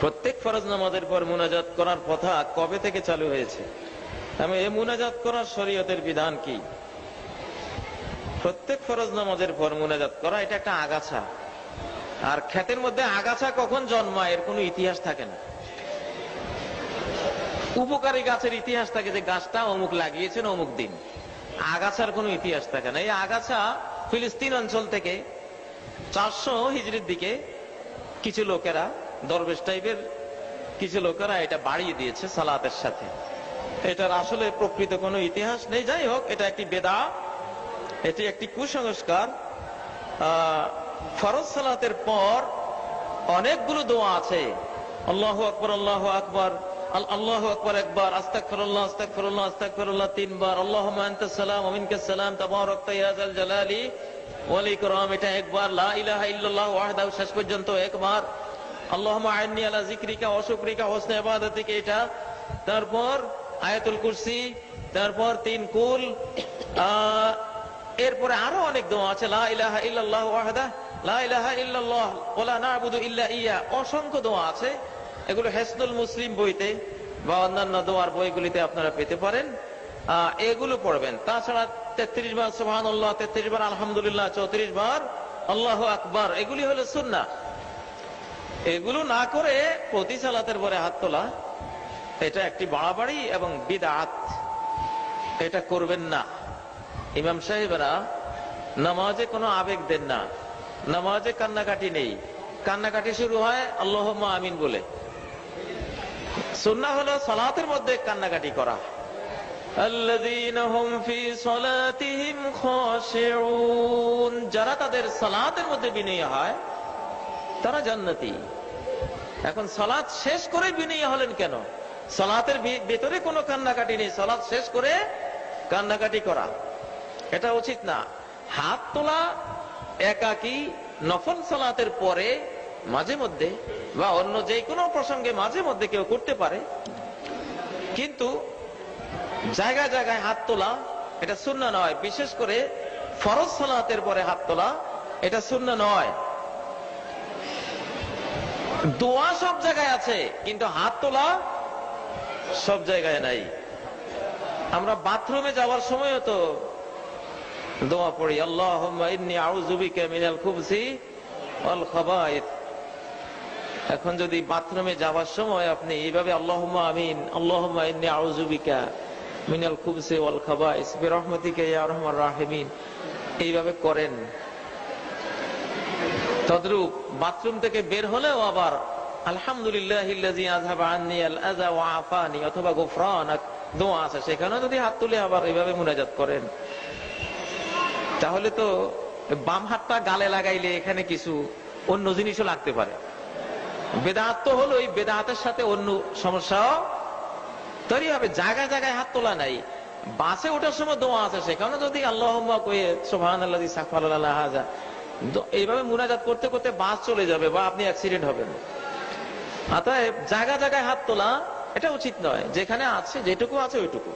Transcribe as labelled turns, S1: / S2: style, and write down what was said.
S1: প্রত্যেক ফরজ নামাজের পর মুনাজাত করার কথা কবে থেকে চালু হয়েছে? আমি এই মুনাজাত করার শরীয়তের বিধান কি? প্রত্যেক ফরজ নামাজের পর মুনাজাত করা, এটা একটা আগাছা। আর ক্ষেতের মধ্যে আগাছা কখন জন্মায়, এর কোনো ইতিহাস থাকে না। উপকারী গাছের ইতিহাস থাকে যে গাছটা অমুক লাগিয়েছেন, অমুক দিন। আগাছার কোনো ইতিহাস থাকে না। এই আগাছা ফিলিস্তিন অঞ্চল থেকে চারশো হিজড়ির দিকে কিছু লোকেরা দরবেশ টাইপের কিছু লোকেরা এটা বাড়িয়ে দিয়েছে সালাতের সাথে। এটার আসলে প্রকৃত কোনো ইতিহাস নেই। যাই হোক, এটা একটি বেদা, এটি একটি কুসংস্কার। ফরজ সালাতের পর অনেকগুলো দোয়া আছে। আল্লাহ আকবর আল্লাহ আকবর আল্লাহ আকবর একবার আস্তাক ফরল্লাহ আস্তাক ফরল্লাহ আস্তাক ফরল্লাহ তিনবার আল্লাহ সালাম অমিনকে সালাম তাবারক তাইয়াজাল জালালি, ওয়াল ইকরাম, এটা একবার, লা ইলাহা ইল্লাল্লাহ ওয়াহদাহু, শেষ পর্যন্ত একবার। হুসনি তারপর তারপর এরপরে আরও অনেক দোয়া আছে, লা ইলাহা অসংখ্য দোয়া আছে, এগুলো হেসনুল মুসলিম বইতে বা অন্যান্য দোয়ার বইগুলিতে আপনারা পেতে পারেন। এগুলো পড়বেন। তাছাড়া তেত্রিশ বার সুবহানাল্লাহ, তেত্রিশ বার আলহামদুলিল্লাহ, চৌত্রিশ বার আল্লাহ আকবার, এগুলি হলো সুন্নাহ। এগুলো না করে প্রতি সালাতের পরে হাত তোলা, এটা একটি বাড়াবাড়ি এবং বিদাত। এটা করবেন না। ইমাম সাহেবেরা নামাজে কোনো আবেগ দেন না। নামাজে কান্নাকাটি নেই। কান্নাকাটি শুরু হয় আল্লাহ আমিন বলে। সুন্না হলো সালাতের মধ্যে কান্নাকাটি করা। যারা তাদের সালাতের মধ্যে বিনয় হয়, তারা জান্নাতি। এখন সালাত শেষ করে বিনয়ী হলেন কেন? সালাতের ভেতরে কোনো কান্নাকাটি নেই। সালাত শেষ করে কান্নাকাটি করা। এটা উচিত না। হাত তোলা, একাকি, নফল সালাতের পরে মাঝে মধ্যে বা অন্য যে কোনো প্রসঙ্গে মাঝে মধ্যে কেউ করতে পারে। কিন্তু জায়গায় জায়গায় হাত তোলা, এটা শূন্য নয়। বিশেষ করে ফরজ সালাতের পরে হাত তোলা, এটা শূন্য নয়। দোয়া সব জায়গায় আছে, কিন্তু হাত তোলা সব জায়গায় নাই। আমরা বাথরুমে যাওয়ার সময়ও তো দোয়া পড়ি আল্লাহ মিনাল খুবসি ওয়াল খাবায়েথ। এখন যদি বাথরুমে যাওয়ার সময় আপনি এইভাবে, আল্লাহুম্মা আমিন, আল্লাহুম্মা ইন্নি আউযুবিকা মিনাল খুবসি ওয়াল খাবায়েস বিরহমাতিকা ইয়া আরহামার রাহিমিন, এইভাবে করেন। তদ্রূপ বাথরুম থেকে বের হলেও আবার, আলহামদুলিল্লাহ আছে। সেখানে যদি হাত তুলে আবার এইভাবে মুনাজাত করেন। তাহলে তো বাম হাতটা গালে লাগাইলে এখানে কিছু অন্য জিনিসও লাগতে পারে। বেদাহাত তো হলো এই বেদাহাতের সাথে অন্য সমস্যাও তৈরি হবে। জায়গায় জায়গায় হাত তোলা নাই। বাসে ওঠার সময় দোয়া আছে। সেখানে যদি আল্লাহ কয়ে সোহান আল্লাহ সাকফাল দ- এইভাবে মুনাজাত করতে করতে বাস চলে যাবে বা আপনি অ্যাক্সিডেন্ট হবেন। অতএব জায়গা জায়গায় হাত তোলা, এটা উচিত নয়। যেখানে আছে, যেটুকু আছে ওইটুকু।